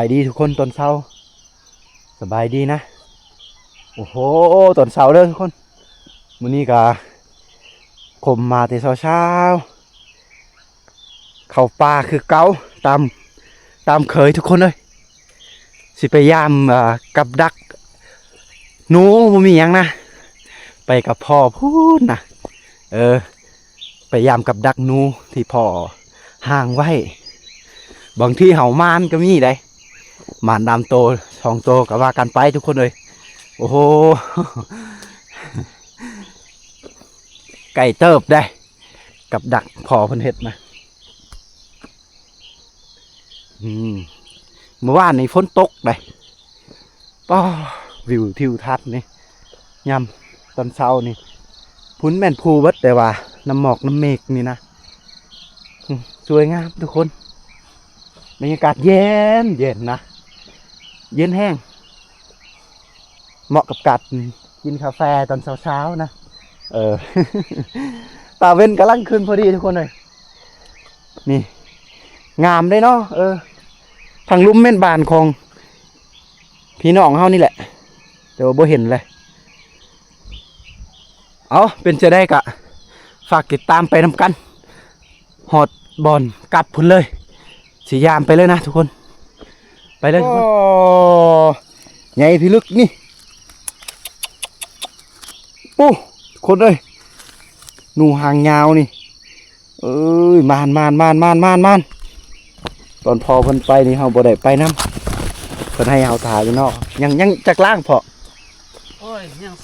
บายดีทุกคนตอนเช้า สบายดีนะ โอ้โหตอนเช้าเด้อทุกคนมื้อนี้ก็ขมมาแต่เช้าเข้าป่าคือเก่าตามตามเคยทุกคนเลยสิไปยามอ่ากับดักหนูบ่มียังนะ ไปกับพ่อพูดนะเออ ไปยามกับดักหนูที่พ่อห่างไว้ บางที่เห่ามานก็มีได้ หมานดำโตสองโตก็ว่ากันไปทุกคนเลยโอ้โหไก่เติบได้ กับดักพอพิ่นเฮ็ดมาอืมเมื่อวานนี้ฝนตกได้ป้อวิวทิวทัศน์นี่ยำตอนเช้านี่พุ้นแม่นภูเบิดแต่ว่าน้ำหมอกน้ำเมฆนี่นะสวยงามทุกคนบรรยากาศเย็นเย็นนะ เย็นแห้ง เหมาะกับการกินกาแฟตอนเช้าๆนะ เออ ตาเว้นกำลังขึ้นพอดีทุกคนเลยนี่ งามได้เนาะเออ ทางลุ่มแม่นบานของ พี่น้องเฮานี่แหละ แต่ว่าบ่เห็นเลย เอาเป็นจะได้กะ ฝากติดตามไปนำกัน หอดบอลกลับพุ่นเลยสียามไปเลยนะทุกคน ไปเลยทุกคนใหญ่พี่ลึกนี่โอ้คนเลยหนูหางยาวนี่ เอ้ยมานมานมานมานมานมานตอนพอเพิ่นไปนี่เฮาบ่ได้ไปนํเพิ่นให้เฮาถ่ายอยู่นอกยังยังจักล่างพอโอ้ยยัง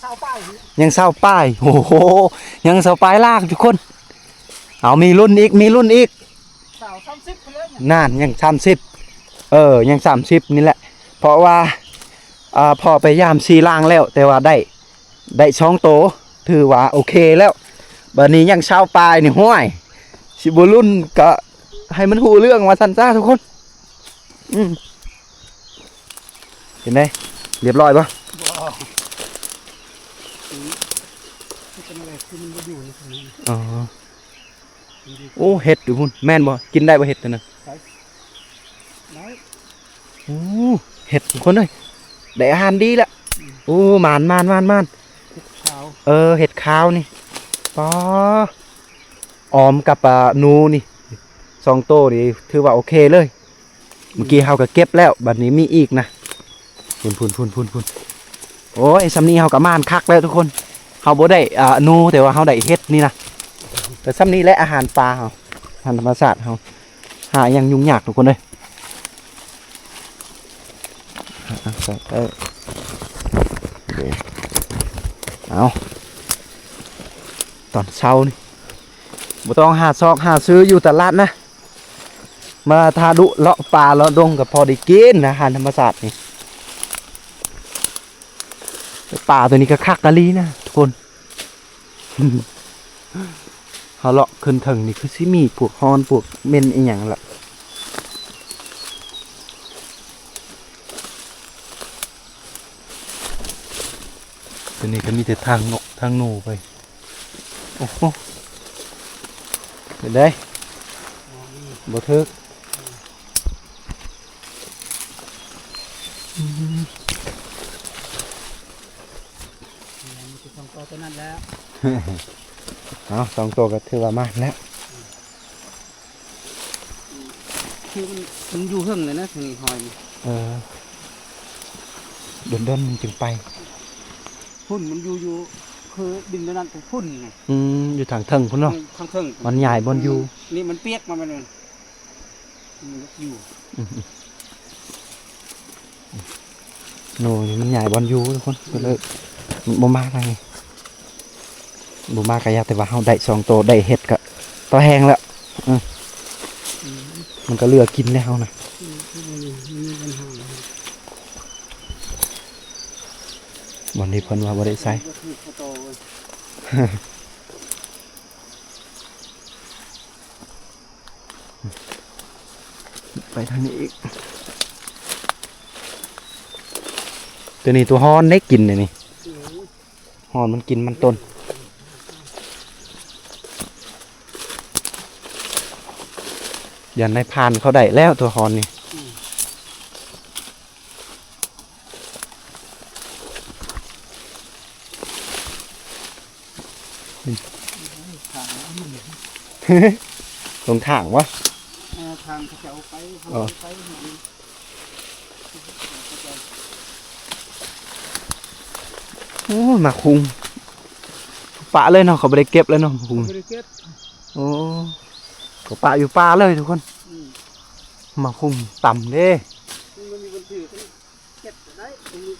เศร้าป้ายอยู่ยังเศร้าป้ายโอ้โหยังเศร้าป้ายลากทุกคน เอามีรุ่นอีกมีรุ่นอีกสาวสามสิบไปเลยเนี่ยนานยังสามสิบ เออยังสามสิบนี่แหละ เพราะว่าอ่าพอไปยามซีล่างแล้ว แต่ว่าได้ได้ช่องโตถือว่าโอเคแล้วบัดนี้ยังเช้าปลายนี่ห้วยสิบรุ่นก็ให้มันหูเรื่องมาสันจ้าทุกคน อืมเห็นไหมเรียบร้อยปะบ่มันเป็นอะไรคือมันบ่อยู่ในตรงนี้อ๋อโอ้เห็ดดูพุ่นแม่นบ่กินได้บ่เห็ดตัวนั้นได้ โอ้เห็ดทุกคนเลยได้อาหารดีละโอ้มานมานมานมานขาวเออเห็ดขาวนี่ปอออมกับอ่าหนูนี่สองโตนี่ถือว่าโอเคเลย เมื่อกี้เฮาก็เก็บแล้วบัดนี้มีอีกนะพุ่นพุ่นพุ่นพุ่นพุ่นโอ้ยสำนี้เฮาก็มานคักแล้วทุกคนเฮาบ่ได้อ่าหนูแต่ว่าเฮาได้เห็ดนี่นะแต่สำนี้และอาหารปลาเฮาอาหารธรรมชาติเฮาหายังยุ่งยากทุกคนเลย อะใส่เออโอเคเอาตอนเช้านี่บ่ต้องหาซอกหาซื้ออยู่ตลาดนะ มาทาดุเลาะป่าเลาะดงกับพอได้กินนะอาหารธรรมศาสตร์นี่ป่าตัวนี้ก็คักกะลีนะทุกคนเขาเลาะขึ้นถึงนี่คือสิมีพวกฮอนพวกเมนอีหยังล่ะ ตัวนี้ก็มีแต่ทางนกทางหนูไป โอ้โหเห็นได้บ่ทึกมันจะต้องต่อตัวนั้นแล้ว เอาสองตัวก็ถือว่ามากแล้วคือมันมันอยู่เฮิงเลยนะถึงหอยนี่เออเดินเดินๆจึงไป พุ่นมันอยู่อยู่คือดินตัวนั้นเป็นพุ่นไงอืมอยู่ทางเทิงพุ่นเนาะข้างเทิงมันใหญ่บนอยู่นี่มันเปียกมามันเลยมันอยู่โน่นี่มันใหญ่บอลอยู่ทุกคนก็เลยบ่มากอะไรบ่มากกะยาแต่ว่าเฮาได้สองตัวได้เห็ดก็ตัวแห้งแล้วอืมมันก็เหลือกินแล้วนะ มีมีปัญหา วันนี้เพิ่นว่าบ่ได้ใส่ก็คือเขาโตเว้ยไปทางนี้อีก ตัวนี้ตัวฮอนได้กินเลยนี่ฮอนมันกินมันต้นยันในพานเขาได้แล้วตัวฮอนนี่ อืม ทางมัน ลงทางวะเอ่อทางเขาจะเอาไปเขาอ๋อเอาไปมันโอ้มาคุงปะเลยเนาะเขาไม่ได้เก็บเลยเนาะคุงบริเก็ตโอ้ก็ปะอยู่ป่าเลยทุกคนอืมมาคุงต่ำเด้มันมีคนถือก็เก็บได้ตรงนี้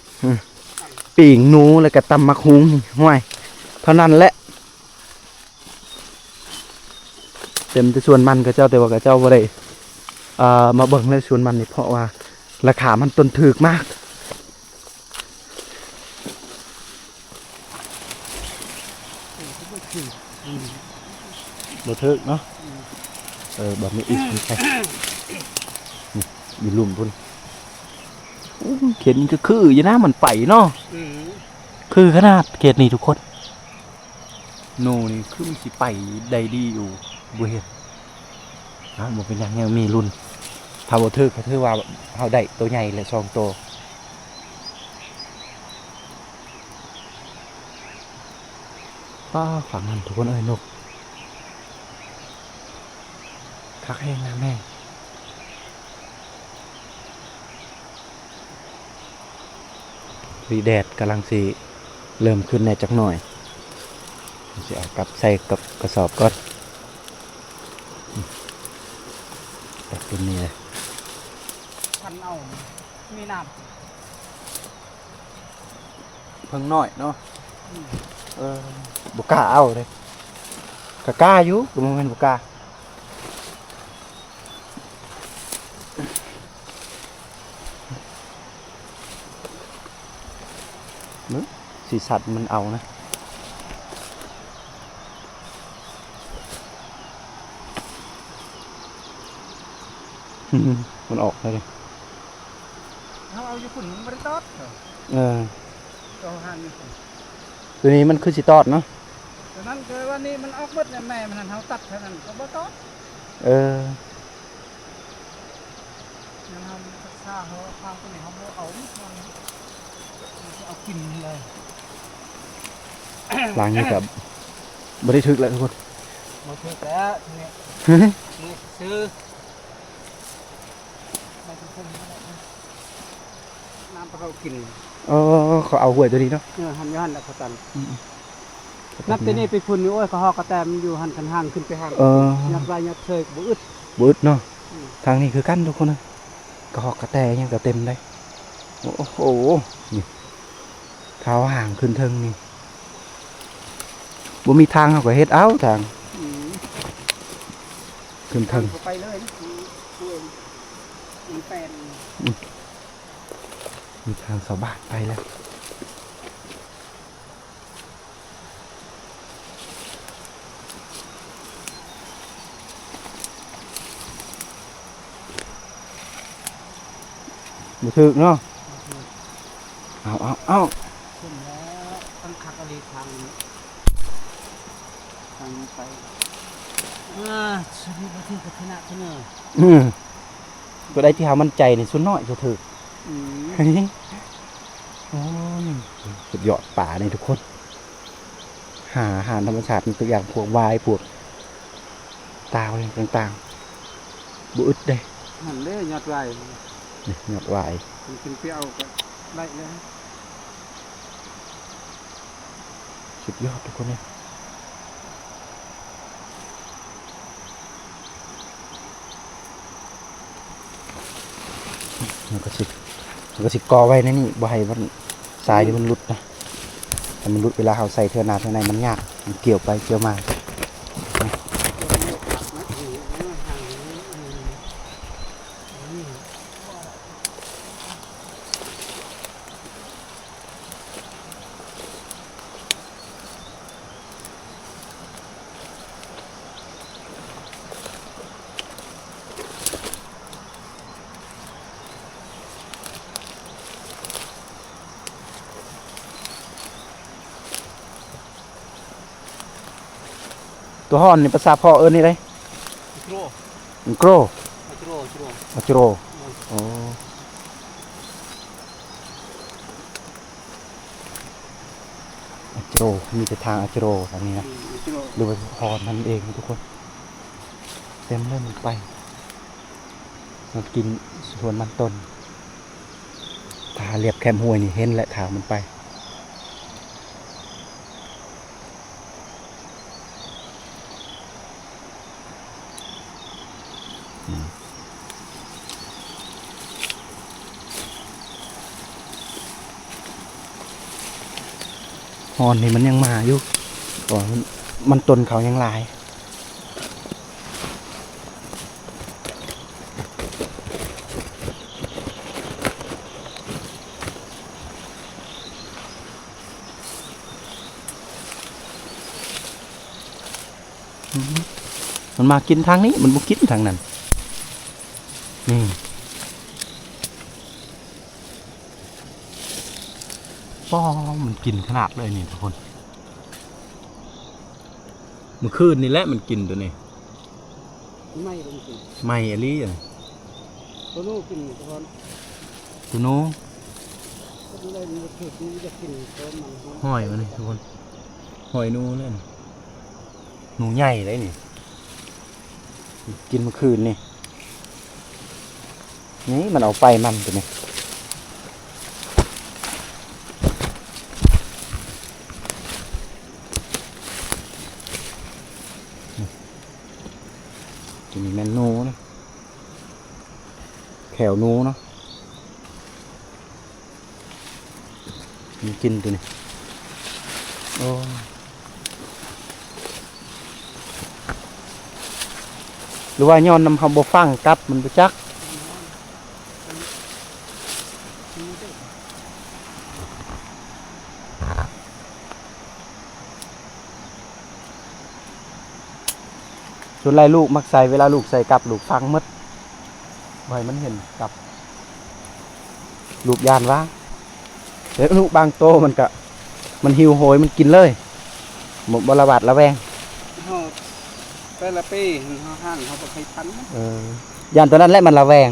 ปีงหนูแล้วก็ตำมะคุงห่วยเท่านั้นแหละ เต็มแต่ส่วนมันกับเจ้าแต่ว่ากับเจ้าบ่ได้เอ่อมาเบิ่งเลยส่วนมันนี่เพราะว่าราคามันต้นถึกมากบ่ถึกเนาะเออแบบนี้อีกนี่ใช่นี่อยู่ลุ่มพุ่นอู้เขียนก็คืออยู่นะมันไปเนาะอืมคือขนาดเกตนี่ทุกคน โนนี่คือมันสิไปได้ดีอยู่ บ่เห็นนะบ่เป็นยังยังมีรุ่นถ้าบ่ถึกก็ถือว่าเฮาได้ตัวใหญ่เลยสองตัวป้าฝั่งนั้นทุกคนเอ้ยนกคักแห้งนะแม่วีแดดกำลังสิเริ่มขึ้นในจักหน่อยสิเอากลับใส่กับกระสอบก่อนอืม ตัดตัวนี้เลยพันเอามีน้เพิ่งน้อยเนาะเออบกล้าเอาเลยกะกล้าอยู่ก็บ่แม่นบกล้าเนอะสีสัตว์มันเอานะ มันออกเลยำเขาเอาอยู่ฝุ่นมันบริตอดเออเอาหันนี่ตัวนี้มันคือสิตอดเนาะแต่นั้นคือว่านี่มันออกหมดเนี่ยแม่มันนั่นเขาตัดเท่านั้นก็บ่ตอดเออยังทำสักซ่าเขาข้างตัวนี้เขาบ่เอามันเอากินเลยล้างนี้กับบ่ได้ทึกแล้วทุกคนมาซื้อแต่ทีนี้นี่ซื้อมาซื้อค นนี้ก็ได้นะน้ำปลาเขากินเออเขาเอาหวยตัวนี้เนาะเนี่ยหันอยู่หันแล้วเขาตันนับแต่นี่ไปพุ่นนี่โอ้ยเขาหอกกระแตมนอยู่หันคันห่างขึ้นไปห่างเออยักไรยักเชยบ่อึดบึดเนาะอืมทางนี้คือกั้นทุกคนนะกระหอกกระแตยังก็เต็มได้โอ้โหนี่เท้าห่างขึ้นเทิงนี่บ่มีทางเขาก็เฮ็ดเอาทางอืมขึ้นเทิงเขาไปเลย มันแปลนมีทางสาวบ้านไปแล้วบ่ถึกเนาะ เอาเอาเอาขึ้นแล้วตั้งคักอะไรทางนี้ทางนี้ไปอ่าชีวิตประเทศพัฒนาเสนออืม ก็ได้ที่เฮามั่นใจนี่สุดน้อยจะถึกอืมเฮ้ยโอ้ยสุดยอดป่านี่ทุกคน หาอาหารธรรมชาติมีตัวอย่างพวกวายพวกตาวอะไรต่างๆบุอึดเด้หันเลยยอดไรนี่ยอดวายมันขึ้นไปเอาก็ได้เลยสุดยอดทุกคนเนี่ย มันก็สิมันก็สิกอไว้นะนี่บ่ให้มันทรายนี่มันหลุดนะแต่มันหลุดเวลาเราใส่เทือนาเทือในมันยากมันเกี่ยวไปเกี่ยวมา ตัวห่อนนี่ภาษาพ่อเอิ้นนี่เลยโตรมันโกรโตรโตรมาจิโรโอ้จโรมีแต่ทางอาจโรแบบนี้นะหรือว่าพอนั่นเองทุกคน เต็มเลยมันไปมากินสวนมันต้นทาเรียบแคมห้วยนี่เห็นแหละทางมันไป ฮอนนี่มันยังมาอยู่ก่อนมันตนเขายังลายมันมากินทางนี้ มันบ่กินทางนั้น นี่ป้อมันกินขนาดเลยนี่ทุกคนเมื่อคืนนี่แหละมันกินตัวนี้ไม่ลงสิไม่อลี่อะตัวนู้นกินตอนตัวโน้ก็เลยมันถูกมันจะกินตัวมันห้อยมันนี่ทุกคนห้อยหนูนั่นหนูใหญ่เลยนี่ กินเมื่อคืนนี่ นี่มันเอาไปมันตัวนี้จะมีแมนนูนะแขวนูเนาะมันกินตัวนี้โอ้หรือว่าย้อนนำคำบฟังกลับมันไปจัก ส่วนไรลูกมักใส่เวลาลูกใส่กลับลูกฟังหมดไว้มันเห็นกลับ ลูกยานว่าเดี๋ยวลูกบางโตมันก็มันหิวโหยมันกินเลยหมดบระบาดระแวงเขาแต่ละปีเขาห้างเขาไปใช้พันเออยานตัวนั้นแหละมันระแวง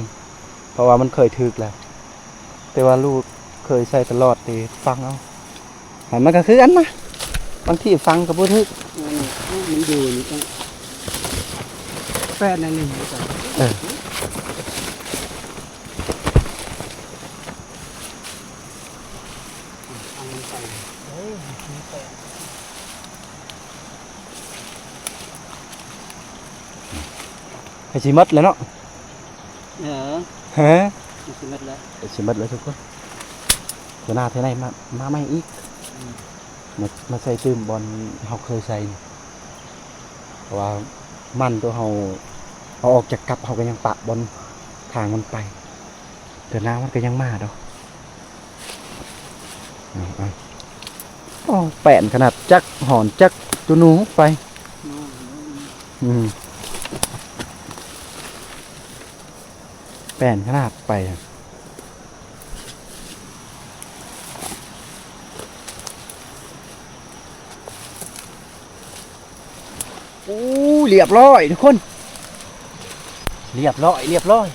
เพราะว่ามันเคยถึกแล้ว แต่ว่าลูกเคยใส่ตลอดตีฟังเอาหันมันก็คืออันนะบางที่ฟังกับพูดทึกมันอยู่นี่ต้องแปดในหนึ่งจ้ะเออเอามันไปเฮ้ยมันแปดให้ชิมดแล้วเนาะเออฮะมัน สิเม็ดแล้วให้ชิมดแล้วทุกคนเดี๋ยวหน้าเท่าไหนมามาไม่อีกมามาใส่ตื้มบอลเขาเคยใส่นี่เพราะว่ามันตัวเขาเอาออกจากกับเขาก็ยังปะบอลทางมันไปเดี๋ยวหน้ามันก็ยังมาดอกเอาเอาโอ้แปนขนาดจักหอนจักตุนูไปนู่นอืม แปนขนาดไปอะอู้เรียบร้อยทุกคน เรียบร้อย เรียบร้อย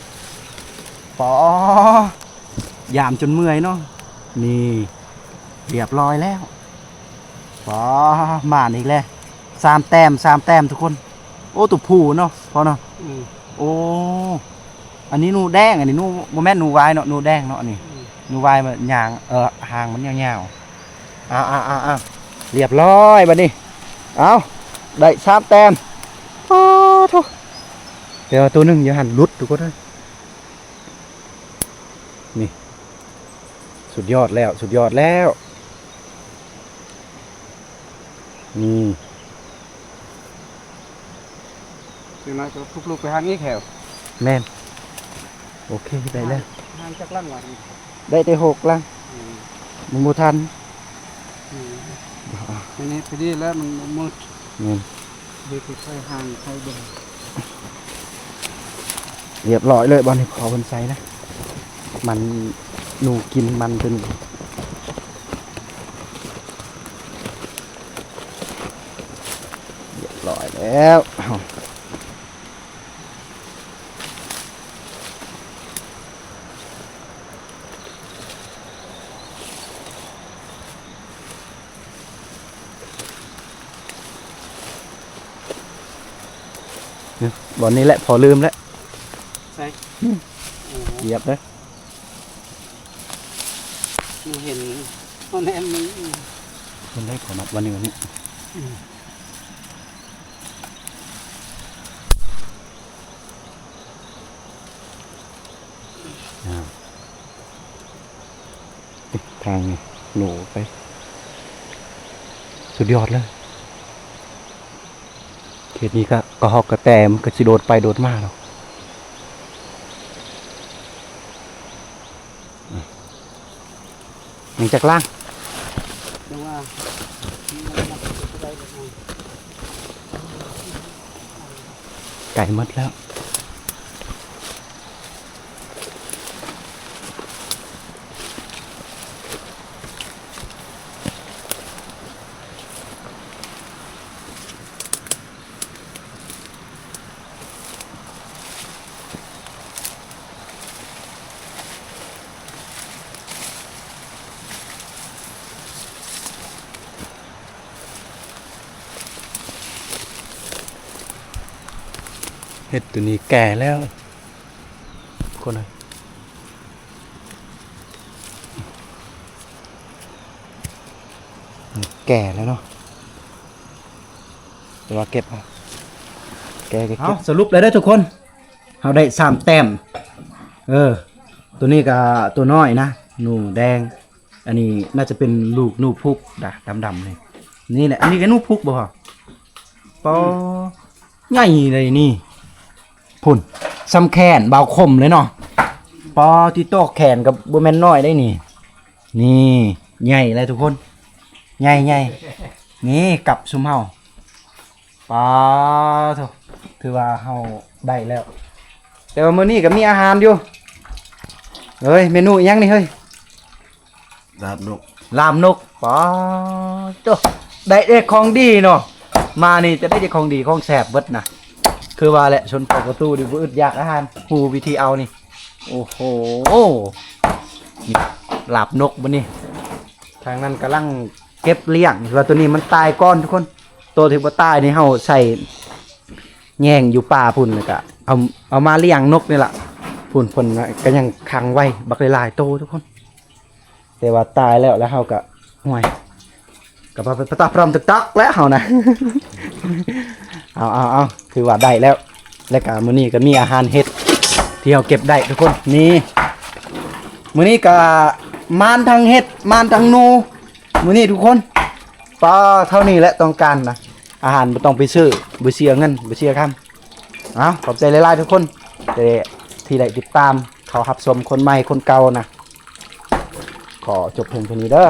ปอยามจนเมื่อยเนาะนี่ เรียบร้อยแล้วปอมาอีกแล้วสามแต้มสามแต้มทุกคน โอ้ตุกผูเนาะพอเนาะอืมโอ้ อันนี้หนูแดงอันนี้หนูโมแม่นหนูวายเนาะหนูแดงเนาะอันนี่อืมหนูวายมันยางเออหางมันยาวๆอ้าวอ้าวอ้าวอ้าวเรียบร้อยบัดนี้เอาได้สามแต้มโอ้ทุกเดี๋ยวตัวหนึ่งอย่าหันหลุดทุกคนเลยนี่สุดยอดแล้วสุดยอดแล้วนี่ถึงน้อยก็ทุกลูกไปห้างนี้แถวแม่น โอเคได้แล้วห้างจักรล่างวันได้แต่หกลังอืมมึงบ่ทันอืมอันนี้พอดีแล้วมันมืดนี่เดี๋ยวไปใส่ห้างใส่เบิ่งเรียบร้อยเลยบอลให้ขอคนใส่นะ มันหนูกินมันจนเรียบร้อยแล้วอ้าว เนี่ย บอนนี้แหละพอลืมแล้วใช่โอ้โหเหยียบเลยหนูเห็นมันแอมมันคนได้ขอนับวันนี้วันนี้อ่าเอ๊ะทางนี่หนูไป สุดยอดเลยเขตนี้ก็กระหอกกระแตมก็สิโดดไปโดดมาเนาะอะหลังจากล่างจังว่ามันนับได้เลยนะไก่หมดแล้ว เห็ดตัวนี้แก่แล้ว คนน่ะมันแก่แล้วเนาะแต่ว่าเก็บเอาแก่ก็เก็บสรุปเลยได้อทุกคนเราได้สามแต้มเออ ตัวนี้กับตัวน้อยนะหนูแดง อันนี้น่าจะเป็นลูกหนูพุกดะดำๆเลยนี่แหละอันนี้ก็หนูพุกบ่ฮะปอใหญ่เลยนี่ พุ่นซ้ำแขนเบาคมเลยเนาะปอที่โตกแขนกับบัแมนน้อยได้นี่ นี่ใหญ่เลยทุกคน ใหญ่ใหญ่นี่กลับซุมเฮาปาโถถือว่าเฮาได้แล้ว แต่ว่ามื้อนี้ก็มีอาหารอยู่เฮ้ยเมนูอิหยังนี่เฮ้ยดาบนกลามนกปาโตได้เด็กของดีเนาะมานี่จะได้เด็กของดีของแสบเบิดนะ คือว่าแหละชนปิดประตูดิบอึดอยากอาหารหูวิธีเอานี่ โอ้โหนี่หลับนกบนนี่ ทางนั้นกำลังเก็บเลี้ยงว่าตัวนี้มันตายก้อนทุกคน ตัวที่ว่าตายนี่เฮาใส่แง่งอยู่ป่าพุ่นแล้วก็เอาเอามาเลี้ยงนกนี่แหละพุ่นพุ่นก็ยังขังไว้บักหลายๆโตทุกคน แต่ว่าตายแล้วแล้วเฮาก็ห่วยก็ไปประตาพร้อมตึกตักแล้วเฮานะ เอาเอาเอาคือว่าได้แล้ว และก็มื้อนี้ก็มีอาหารเห็ดที่เราเก็บได้ทุกคนนี่มื้อนี้ก็มานทั้งเห็ดมานทั้งนูมื้อนี้ทุกคนปลาเท่านี้แหละต้องการนะอาหารบ่ต้องไปซื้อบ่เสียเงินบ่เสียคำเอาขอบใจหลายๆทุกคนแต่ที่ได้ติดตามเขารับชมคนใหม่คนเก่านะขอจบเพียงเท่านี้เด้อ